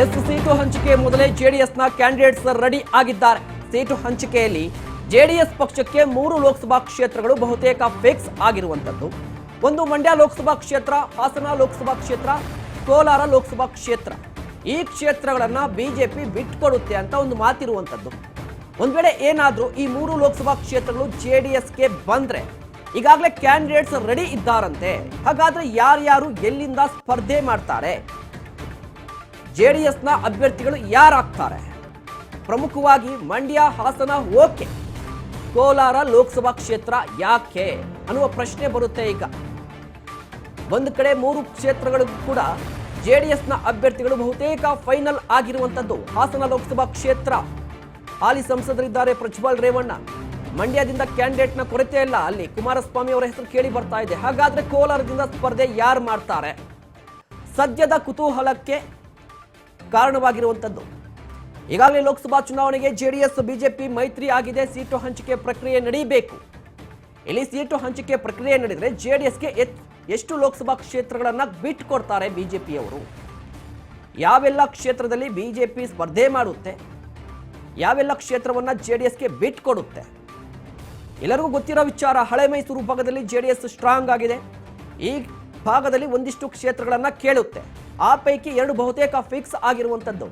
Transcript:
S seat ಹಂಚಿಕೆ ಮೊದಲೇ ಜೆಡಿಎಸ್ನ ಕ್ಯಾಂಡಿಡೇಟ್ಸ್ ರೆಡಿ ಆಗಿದ್ದಾರೆ. ಸೀಟು ಹಂಚಿಕೆಯಲ್ಲಿ ಜೆಡಿಎಸ್ ಪಕ್ಷಕ್ಕೆ ಮೂರು ಲೋಕಸಭಾ ಕ್ಷೇತ್ರಗಳು ಬಹುತೇಕ ಫಿಕ್ಸ್ ಆಗಿರುವಂಥದ್ದು ಒಂದು ಮಂಡ್ಯ ಲೋಕಸಭಾ ಕ್ಷೇತ್ರ, ಹಾಸನ ಲೋಕಸಭಾ ಕ್ಷೇತ್ರ, ಕೋಲಾರ ಲೋಕಸಭಾ ಕ್ಷೇತ್ರ. ಈ ಕ್ಷೇತ್ರಗಳನ್ನು ಬಿಜೆಪಿ ಬಿಟ್ಕೊಡುತ್ತೆ ಅಂತ ಒಂದು ಮಾತಿರುವಂಥದ್ದು ಒಂದು ವೇಳೆ ಏನಾದರೂ ಈ ಮೂರು ಲೋಕಸಭಾ ಕ್ಷೇತ್ರಗಳು ಜೆ ಡಿ ಎಸ್ಗೆ ಬಂದರೆ ಈಗಾಗಲೇ ಕ್ಯಾಂಡಿಡೇಟ್ಸ್ ರೆಡಿ ಇದ್ದಾರಂತೆ. ಹಾಗಾದರೆ ಯಾರ್ಯಾರು ಎಲ್ಲಿಂದ ಸ್ಪರ್ಧೆ ಮಾಡ್ತಾರೆ? ಜೆಡಿಎಸ್ನ ಅಭ್ಯರ್ಥಿಗಳು ಯಾರಾಗ್ತಾರೆ? ಪ್ರಮುಖವಾಗಿ ಮಂಡ್ಯ, ಹಾಸನ, ಓಕೆ. ಕೋಲಾರ ಲೋಕಸಭಾ ಕ್ಷೇತ್ರ ಯಾಕೆ ಅನ್ನುವ ಪ್ರಶ್ನೆ ಬರುತ್ತೆ ಈಗ. ಒಂದು ಕಡೆ ಮೂರು ಕ್ಷೇತ್ರಗಳಿಗೂ ಕೂಡ ಜೆ ಡಿ ಎಸ್ನ ಅಭ್ಯರ್ಥಿಗಳು ಬಹುತೇಕ ಫೈನಲ್ ಆಗಿರುವಂಥದ್ದು ಹಾಸನ ಲೋಕಸಭಾ ಕ್ಷೇತ್ರ. ಹಾಲಿ ಸಂಸದರಿದ್ದಾರೆ ಪ್ರಜ್ವಲ್ ರೇವಣ್ಣ. ಮಂಡ್ಯದಿಂದ ಕ್ಯಾಂಡಿಡೇಟ್ನ ಕೊರತೆ ಇಲ್ಲ. ಅಲ್ಲಿ ಕುಮಾರಸ್ವಾಮಿ ಅವರ ಹೆಸರು ಕೇಳಿ ಬರ್ತಾ ಇದೆ. ಹಾಗಾದ್ರೆ ಕೋಲಾರದಿಂದ ಸ್ಪರ್ಧೆ ಯಾರು ಮಾಡ್ತಾರೆ? ಸದ್ಯದ ಕುತೂಹಲಕ್ಕೆ ಕಾರಣವಾಗಿರುವಂಥದ್ದು. ಈಗಾಗಲೇ ಲೋಕಸಭಾ ಚುನಾವಣೆಗೆ ಜೆಡಿಎಸ್, ಬಿಜೆಪಿ ಮೈತ್ರಿ ಆಗಿದೆ, ಸೀಟು ಹಂಚಿಕೆ ಪ್ರಕ್ರಿಯೆ ನಡೀಬೇಕು. ಇಲ್ಲಿ ಸೀಟು ಹಂಚಿಕೆ ಪ್ರಕ್ರಿಯೆ ನಡೆದರೆ ಜೆಡಿಎಸ್ಗೆ ಎಷ್ಟು ಲೋಕಸಭಾ ಕ್ಷೇತ್ರಗಳನ್ನ ಬಿಟ್ಟುಕೊಡ್ತಾರೆ ಬಿಜೆಪಿಯವರು? ಯಾವೆಲ್ಲ ಕ್ಷೇತ್ರದಲ್ಲಿ ಬಿಜೆಪಿ ಸ್ಪರ್ಧೆ ಮಾಡುತ್ತೆ? ಯಾವೆಲ್ಲ ಕ್ಷೇತ್ರವನ್ನ ಜೆಡಿಎಸ್ಗೆ ಬಿಟ್ಕೊಡುತ್ತೆ ಎಲ್ಲರಿಗೂ ಗೊತ್ತಿರೋ ವಿಚಾರ ಹಳೆ ಮೈಸೂರು ಭಾಗದಲ್ಲಿ ಜೆಡಿಎಸ್ ಸ್ಟ್ರಾಂಗ್ ಆಗಿದೆ. ಈ ಭಾಗದಲ್ಲಿ ಒಂದಿಷ್ಟು ಕ್ಷೇತ್ರಗಳನ್ನು ಕೇಳುತ್ತೆ. ಆ ಪೈಕಿ ಎರಡು ಬಹುತೇಕ ಫಿಕ್ಸ್ ಆಗಿರುವಂಥದ್ದು